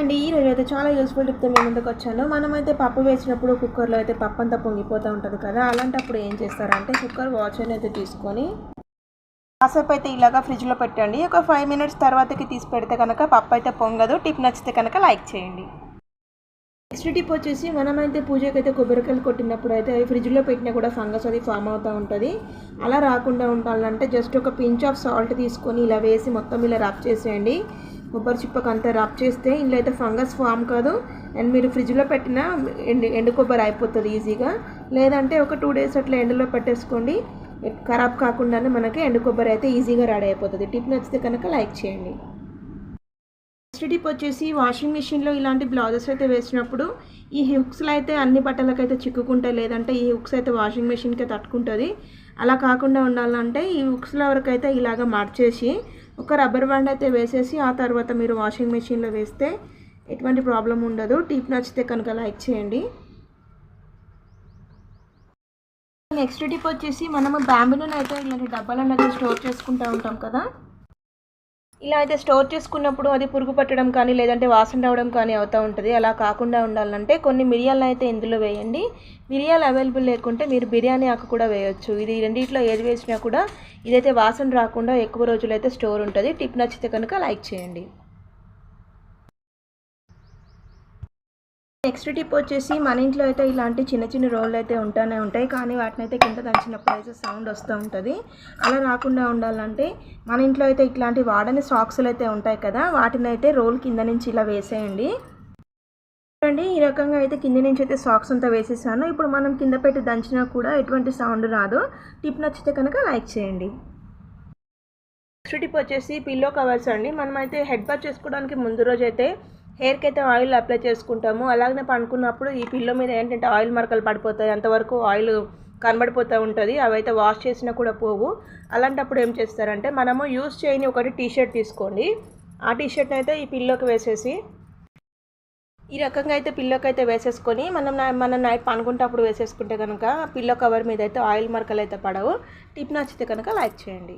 అండి ఈ రోజు అయితే చాలా యూస్ఫుల్ టిప్తో మేము ముందుకు వచ్చాను. మనమైతే పప్పు వేసినప్పుడు కుక్కర్లో అయితే పప్పు అంతా పొంగిపోతూ ఉంటుంది కదా అలాంటప్పుడు ఏం చేస్తారంటే కుక్కర్ వాచర్ని అయితే తీసుకొని కాసేపు అయితే ఇలాగా ఫ్రిడ్జ్లో పెట్టండి. ఒక ఫైవ్ మినిట్స్ తర్వాతకి తీసి పెడితే కనుక పప్పు అయితే పొంగదు. టిప్ నచ్చితే కనుక లైక్ చేయండి. నెక్స్ట్ టిప్ వచ్చేసి మనమైతే పూజకి అయితే కొబ్బరికాయలు కొట్టినప్పుడు అయితే అవి ఫ్రిడ్జ్లో పెట్టినా కూడా ఫంగస్ అది ఫామ్ అవుతూ ఉంటుంది. అలా రాకుండా ఉండాలంటే జస్ట్ ఒక పించ్ ఆఫ్ సాల్ట్ తీసుకొని ఇలా వేసి మొత్తం ఇలా రబ్ చేసేయండి. కొబ్బరి చిప్పకు అంతా రబ్ చేస్తే ఇందులో అయితే ఫంగస్ ఫామ్ కాదు. అండ్ మీరు ఫ్రిడ్జ్లో పెట్టిన ఎండు ఎండు కొబ్బరి అయిపోతుంది ఈజీగా. లేదంటే ఒక టూ డేస్ అట్లా ఎండలో పెట్టేసుకోండి. ఖరాబ్ కాకుండానే మనకి ఎండు కొబ్బరి అయితే ఈజీగా రెడీ అయిపోతుంది. టిప్ నచ్చితే కనుక లైక్ చేయండి. నెక్స్ట్ టిప్ వచ్చేసి వాషింగ్ మిషన్లో ఇలాంటి బ్లౌజెస్ అయితే వేసినప్పుడు ఈ హుక్స్లో అయితే అన్ని బట్టలకైతే చిక్కుకుంటాయి. లేదంటే ఈ హుక్స్ అయితే వాషింగ్ మిషన్కే తట్టుకుంటుంది. అలా కాకుండా ఉండాలంటే ఈ హుక్స్ల వరకు అయితే ఇలాగ మార్చేసి ఒక రబ్బర్ బ్యాండ్ అయితే వేసేసి ఆ తర్వాత మీరు వాషింగ్ మెషిన్లో వేస్తే ఎటువంటి ప్రాబ్లం ఉండదు. టీప్ నచ్చితే కనుక లైక్ చేయండి. నెక్స్ట్ టిప్ వచ్చేసి మనము బ్యాంబులను అయితే ఇలాంటి డబ్బాలను అయితే స్టోర్ చేసుకుంటూ ఉంటాం కదా. ఇలా అయితే స్టోర్ చేసుకున్నప్పుడు అది పురుగు పట్టడం కానీ లేదంటే వాసన రావడం కానీ అవుతూ ఉంటుంది. అలా కాకుండా ఉండాలంటే కొన్ని మిరియాలను అయితే ఇందులో వేయండి. మిరియాలు అవైలబుల్ లేకుంటే మీరు బిర్యానీ ఆకు కూడా వేయొచ్చు. ఇది రెండింటిలో ఏది వేసినా కూడా ఇదైతే వాసన రాకుండా ఎక్కువ రోజులైతే స్టోర్ ఉంటుంది. టిప్ నచ్చితే కనుక లైక్ చేయండి. నెక్స్ట్ టిప్ వచ్చేసి మన ఇంట్లో అయితే ఇలాంటి చిన్న చిన్న రోళ్ళు అయితే ఉంటానే ఉంటాయి. కానీ వాటిని అయితే కింద దంచినప్పుడు అయితే సౌండ్ వస్తూ ఉంటుంది. అలా రాకుండా ఉండాలంటే మన ఇంట్లో అయితే ఇట్లాంటి వాడని సాక్స్లు అయితే ఉంటాయి కదా వాటిని అయితే రోల్ కింద నుంచి ఇలా వేసేయండి. చూడండి ఈ రకంగా అయితే కింద నుంచి అయితే సాక్స్ అంతా వేసేసాను. ఇప్పుడు మనం కింద పెట్టి దంచినా కూడా ఎటువంటి సౌండ్ రాదు. టిప్ నచ్చితే కనుక లైక్ చేయండి. నెక్స్ట్ టిప్ వచ్చేసి పిల్లో కవర్స్ అండి. మనమైతే హెడ్ బాత్ చేసుకోవడానికి ముందు రోజు అయితే హెయిర్కి అయితే ఆయిల్ అప్లై చేసుకుంటాము. అలాగనే పడుకున్నప్పుడు ఈ పిల్లో మీద ఏంటంటే ఆయిల్ మరకలు పడిపోతాయి. అంతవరకు ఆయిల్ కనబడిపోతూ ఉంటుంది. అవైతే వాష్ చేసినా కూడా పోవు. అలాంటప్పుడు ఏం చేస్తారంటే మనము యూస్ చేయని ఒకటి టీషర్ట్ తీసుకోండి. ఆ టీ షర్ట్ని అయితే ఈ పిల్లోకి వేసేసి ఈ రకంగా అయితే పిల్లోకి అయితే వేసేసుకొని మనం మనం నైట్ పనుకుంటప్పుడు వేసేసుకుంటే కనుక పిల్లో కవర్ మీద అయితే ఆయిల్ మరకలు అయితే పడవు. టిప్ నచ్చితే కనుక లైక్ చేయండి.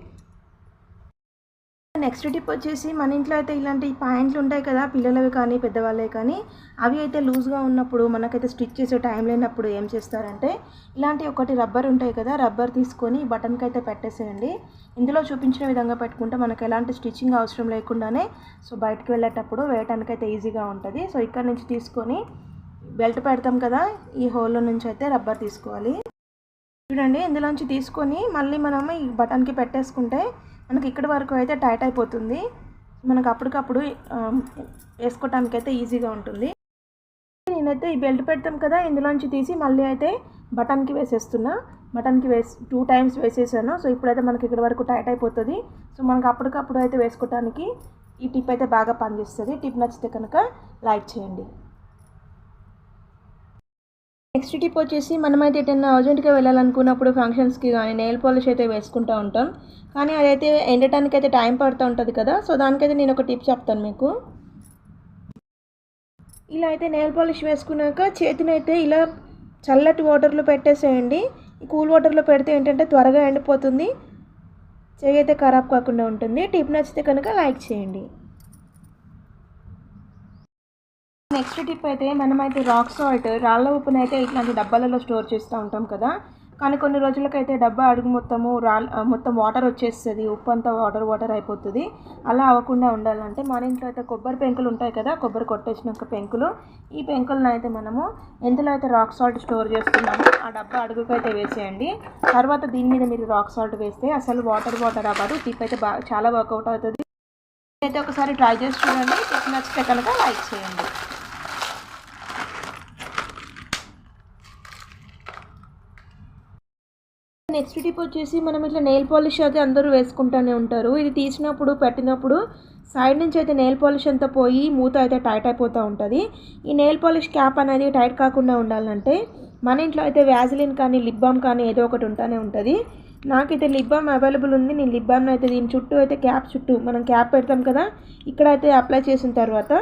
నెక్స్ట్ టిప్ వచ్చేసి మన ఇంట్లో అయితే ఇలాంటి ప్యాంట్లు ఉంటాయి కదా పిల్లలవి కానీ పెద్దవాళ్ళవి కానీ అవి అయితే లూజ్గా ఉన్నప్పుడు మనకైతే స్టిచ్ చేసే టైం లేనప్పుడు ఏం చేస్తారంటే ఇలాంటి ఒకటి రబ్బర్ ఉంటాయి కదా రబ్బర్ తీసుకొని బటన్కి అయితే పెట్టేసేయండి. ఇందులో చూపించిన విధంగా పెట్టుకుంటే మనకు ఎలాంటి స్టిచ్చింగ్ అవసరం లేకుండానే సో బయటకు వెళ్ళేటప్పుడు వేయటానికైతే ఈజీగా ఉంటుంది. సో ఇక్కడ నుంచి తీసుకొని బెల్ట్ పెడతాం కదా ఈ హోల్లో నుంచి అయితే రబ్బర్ తీసుకోవాలి. చూడండి ఇందులోంచి తీసుకొని మళ్ళీ మనం ఈ బటన్కి పెట్టేసుకుంటే మనకి ఇక్కడి వరకు అయితే టైట్ అయిపోతుంది. మనకు అప్పటికప్పుడు వేసుకోవటానికి అయితే ఈజీగా ఉంటుంది. నేనైతే ఈ బెల్ట్ పెడతాం కదా ఇందులోంచి తీసి మళ్ళీ అయితే బటన్కి వేసేస్తున్నా. బటన్కి వేసి టూ టైమ్స్ వేసేసాను. సో ఇప్పుడైతే మనకి ఇక్కడ వరకు టైట్ అయిపోతుంది. సో మనకు అప్పటికప్పుడు అయితే వేసుకోవటానికి ఈ టిప్ అయితే బాగా పనిచేస్తుంది. టిప్ నచ్చితే కనుక లైక్ చేయండి. నెక్స్ట్ టిప్ వచ్చేసి మనమైతే ఎటైనా అర్జెంట్గా వెళ్ళాలనుకున్నప్పుడు ఫంక్షన్స్కి కానీ నెయిల్ పాలిష్ అయితే వేసుకుంటూ ఉంటాం. కానీ అదైతే ఎండటానికి అయితే టైం పడుతూ ఉంటుంది కదా సో దానికైతే నేను ఒక టిప్ చెప్తాను మీకు. ఇలా అయితే నెయిల్ పాలిష్ వేసుకున్నాక చేతినైతే ఇలా చల్లటి వాటర్లో పెట్టేసేయండి. కూల్ వాటర్లో పెడితే ఏంటంటే త్వరగా ఎండిపోతుంది. చెయ్యి అయితే ఖరాబ్ కాకుండా ఉంటుంది. టిప్ నచ్చితే కనుక లైక్ చేయండి. నెక్స్ట్ టిప్ అయితే మనమైతే రాక్ సాల్ట్ రాళ్ళ ఉప్పును అయితే ఇట్లాంటి డబ్బాలలో స్టోర్ చేస్తూ ఉంటాం కదా. కానీ కొన్ని రోజులకైతే డబ్బా అడుగు మొత్తము రాళ్ళ మొత్తం వాటర్ వచ్చేస్తుంది ఉప్పు అంతా వాటర్ వాటర్ అయిపోతుంది. అలా అవ్వకుండా ఉండాలంటే మన ఇంట్లో అయితే కొబ్బరి పెంకులు ఉంటాయి కదా కొబ్బరి కొట్టేసినాక పెంకులు. ఈ పెంకులను అయితే మనము ఎందులో అయితే రాక్ సాల్ట్ స్టోర్ చేస్తున్నామో ఆ డబ్బా అడుగుకైతే వేసేయండి. తర్వాత దీని మీద మీరు రాక్ సాల్ట్ వేస్తే అసలు వాటర్ వాటర్ అవ్వదు. టిప్ అయితే బాగా చాలా వర్కౌట్ అవుతుంది. అయితే ఒకసారి ట్రై చేసి చూడండి. నచ్చితే కనుక లైక్ చేయండి. నెక్స్ట్ టిప్ వచ్చేసి మనం ఇట్లా నెయిల్ పాలిష్ అయితే అందరూ వేసుకుంటూనే ఉంటారు. ఇది తీసినప్పుడు పెట్టినప్పుడు సైడ్ నుంచి అయితే నెయిల్ పాలిష్ అంతా పోయి మూత అయితే టైట్ అయిపోతూ ఉంటుంది. ఈ నెయిల్ పాలిష్ క్యాప్ అనేది టైట్ కాకుండా ఉండాలంటే మన ఇంట్లో అయితే వ్యాజిలిన్ కానీ లిప్ బామ్ కానీ ఏదో ఒకటి ఉంటూనే ఉంటుంది. నాకైతే లిప్ బామ్ అవైలబుల్ ఉంది. నేను లిప్బమ్ అయితే దీని చుట్టూ అయితే క్యాప్ చుట్టూ మనం క్యాప్ పెడతాం కదా ఇక్కడ అయితే అప్లై చేసిన తర్వాత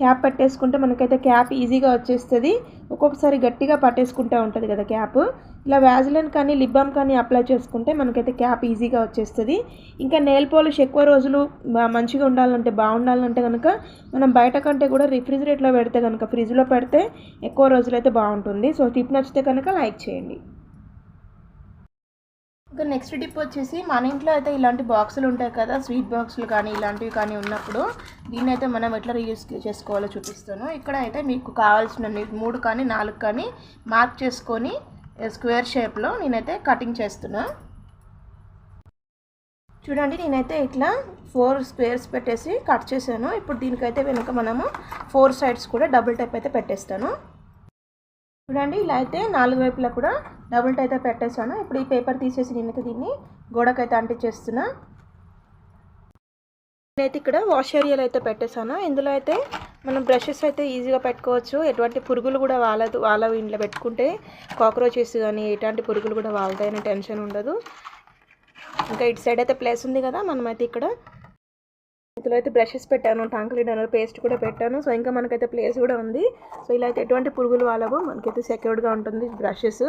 క్యాప్ పట్టేసుకుంటే మనకైతే క్యాప్ ఈజీగా వచ్చేస్తుంది. ఒక్కొక్కసారి గట్టిగా పట్టేసుకుంటూ ఉంటుంది కదా క్యాప్ ఇలా వ్యాజిలిన్ కానీ లిప్ బామ్ కానీ అప్లై చేసుకుంటే మనకైతే క్యాప్ ఈజీగా వచ్చేస్తుంది. ఇంకా నెయిల్ పాలిష్ ఎక్కువ రోజులు మంచిగా ఉండాలంటే బాగుండాలంటే కనుక మనం బయట కంటే కూడా రిఫ్రిజిరేట్లో పెడితే కనుక ఫ్రిడ్జ్లో పెడితే ఎక్కువ రోజులు అయితే బాగుంటుంది. సో టిప్ నచ్చితే కనుక లైక్ చేయండి. ఇంకా నెక్స్ట్ టిప్ వచ్చేసి మన ఇంట్లో అయితే ఇలాంటి బాక్సులు ఉంటాయి కదా స్వీట్ బాక్సులు కానీ ఇలాంటివి కానీ ఉన్నప్పుడు దీన్ని అయితే మనం ఎట్లా రీయూస్ చేసుకోవాలో చూపిస్తాను. ఇక్కడ అయితే మీకు కావాల్సిన మూడు కానీ నాలుగు కానీ మార్క్ చేసుకొని స్క్వేర్ షేప్లో నేనైతే కటింగ్ చేస్తున్నా. చూడండి నేనైతే ఇట్లా ఫోర్ స్క్వేర్స్ పెట్టేసి కట్ చేశాను. ఇప్పుడు దీనికైతే వెనుక మనము ఫోర్ సైడ్స్ కూడా డబుల్ టైప్ అయితే పెట్టేస్తాను. చూడండి ఇలా అయితే నాలుగు వైపులా కూడా డబుల్ టైప్ అయితే పెట్టేశాను. ఇప్పుడు ఈ పేపర్ తీసేసి నేనైతే దీన్ని గోడకైతే అంటించేస్తున్నా. నేనైతే ఇక్కడ వాష్ ఏరియాలో అయితే పెట్టేశాను. ఇందులో అయితే మనం బ్రషెస్ అయితే ఈజీగా పెట్టుకోవచ్చు. ఎటువంటి పురుగులు కూడా వాలదు వాళ్ళ ఇంట్లో పెట్టుకుంటే కాక్రోచెస్ కానీ ఎటువంటి పురుగులు కూడా వాళ్తాయని టెన్షన్ ఉండదు. ఇంకా ఇటు సైడ్ అయితే ప్లేస్ ఉంది కదా మనమైతే ఇక్కడ. ఇందులో అయితే బ్రషెస్ పెట్టాను టంగ్ క్లీనర్ పేస్ట్ కూడా పెట్టాను. సో ఇంకా మనకైతే ప్లేస్ కూడా ఉంది. సో ఇలా అయితే ఎటువంటి పురుగులు వాళ్ళవు మనకైతే సెక్యూర్డ్గా ఉంటుంది బ్రషెస్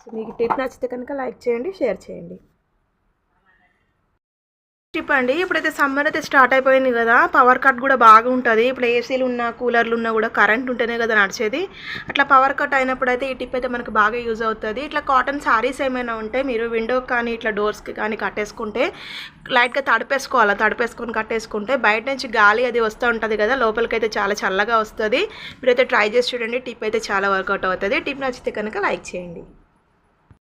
సో మీకు టిప్ నచ్చితే కనుక లైక్ చేయండి షేర్ చేయండి. టిప్ అండి. ఇప్పుడైతే సమ్మర్ అయితే స్టార్ట్ అయిపోయింది కదా. పవర్ కట్ కూడా బాగా ఉంటుంది. ఇప్పుడు ఏసీలు ఉన్నా కూలర్లు ఉన్నా కూడా కరెంట్ ఉంటేనే కదా నడిచేది. అట్లా పవర్ కట్ అయినప్పుడు అయితే ఈ టిప్ అయితే మనకు బాగా యూజ్ అవుతుంది. ఇట్లా కాటన్ శారీస్ ఏమైనా ఉంటే మీరు విండో కానీ ఇట్లా డోర్స్కి కానీ కట్టేసుకుంటే లైట్గా తడిపేసుకోవాలి? తడిపేసుకొని కట్టేసుకుంటే బయట నుంచి గాలి అది వస్తూ ఉంటుంది కదా. లోపలికి అయితే చాలా చల్లగా వస్తుంది. మీరైతే ట్రై చేసి చూడండి. టిప్ అయితే చాలా వర్కౌట్ అవుతుంది. టిప్ నచ్చితే కనుక లైక్ చేయండి.